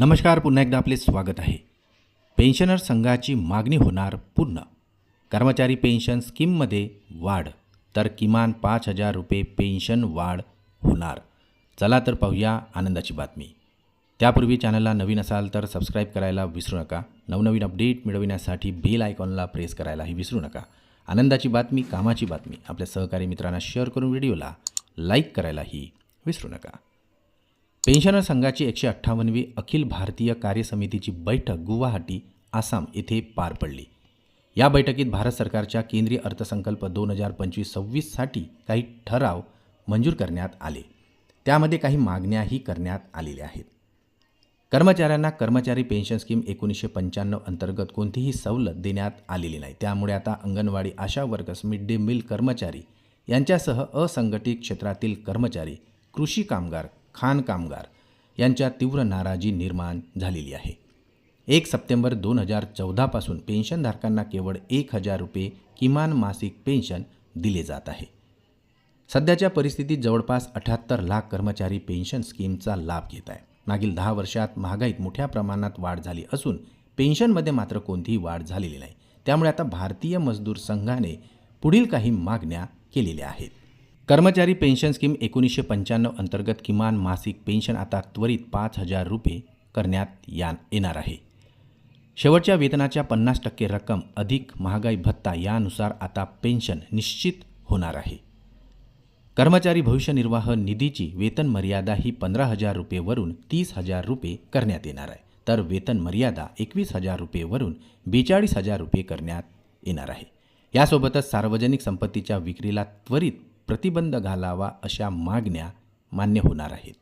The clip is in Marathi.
नमस्कार पुन्हा एकदा आपले स्वागत आहे. पेन्शनर संघाची मागणी होणार पूर्ण. कर्मचारी पेन्शन स्कीममध्ये वाढ तर किमान पाच हजार रुपये पेन्शन वाढ होणार. चला तर पाहूया आनंदाची बातमी. त्यापूर्वी चॅनलला नवीन असाल तर सबस्क्राईब करायला विसरू नका. नवनवीन अपडेट मिळविण्यासाठी बेल आयकॉनला प्रेस करायलाही विसरू नका. आनंदाची बातमी कामाची बातमी आपल्या सहकारी मित्रांना शेअर करून व्हिडिओला लाईक करायलाही विसरू नका. पेन्शनर संघाची एकशे अठ्ठावन्नवी अखिल भारतीय कार्यसमितीची बैठक गुवाहाटी आसाम येथे पार पडली. या बैठकीत भारत सरकारच्या केंद्रीय अर्थसंकल्प दोन हजार पंचवीस सव्वीससाठी काही ठराव मंजूर करण्यात आले. त्यामध्ये काही मागण्याही करण्यात आलेल्या आहेत. कर्मचाऱ्यांना कर्मचारी पेन्शन स्कीम एकोणीसशे पंच्याण्णव अंतर्गत कोणतीही सवलत देण्यात आलेली नाही. त्यामुळे आता anganwadi ASHA workers mid day meal कर्मचारी यांच्यासह असंघटित क्षेत्रातील कर्मचारी कृषी कामगार खाण कामगार यांच्या तीव्र नाराजी निर्माण झालेली आहे. एक सप्टेंबर दोन हजार चौदापासून पेन्शनधारकांना केवळ एक हजार रुपये किमान मासिक पेन्शन दिले जात आहे. सध्याच्या परिस्थितीत जवळपास अठ्याहत्तर लाख कर्मचारी पेन्शन स्कीमचा लाभ घेत आहे मागील दहा वर्षात महागाईत मोठ्या प्रमाणात वाढ झाली असून पेन्शनमध्ये मात्र कोणतीही वाढ झालेली नाही. त्यामुळे आता भारतीय मजदूर संघाने पुढील काही मागण्या केलेल्या आहेत. कर्मचारी पेन्शन स्कीम एकोणीसशे पंच्याण्णव अंतर्गत किमान मासिक पेन्शन आता त्वरित पाच हजार रुपये करण्यात या येणार आहे. शेवटच्या वेतनाच्या पन्नास टक्के रक्कम अधिक महागाई भत्ता यानुसार आता पेन्शन निश्चित होणार आहे. कर्मचारी भविष्य निर्वाह निधीची वेतन मर्यादा ही पंधरा हजार रुपयेवरून तीस हजार रुपये करण्यात येणार आहे. तर वेतन मर्यादा एकवीस हजार रुपयेवरून बेचाळीस हजार रुपये करण्यात येणार आहे. यासोबतच सार्वजनिक संपत्तीच्या विक्रीला त्वरित प्रतिबंध घालावा अशा मागण्या मान्य होणार आहेत.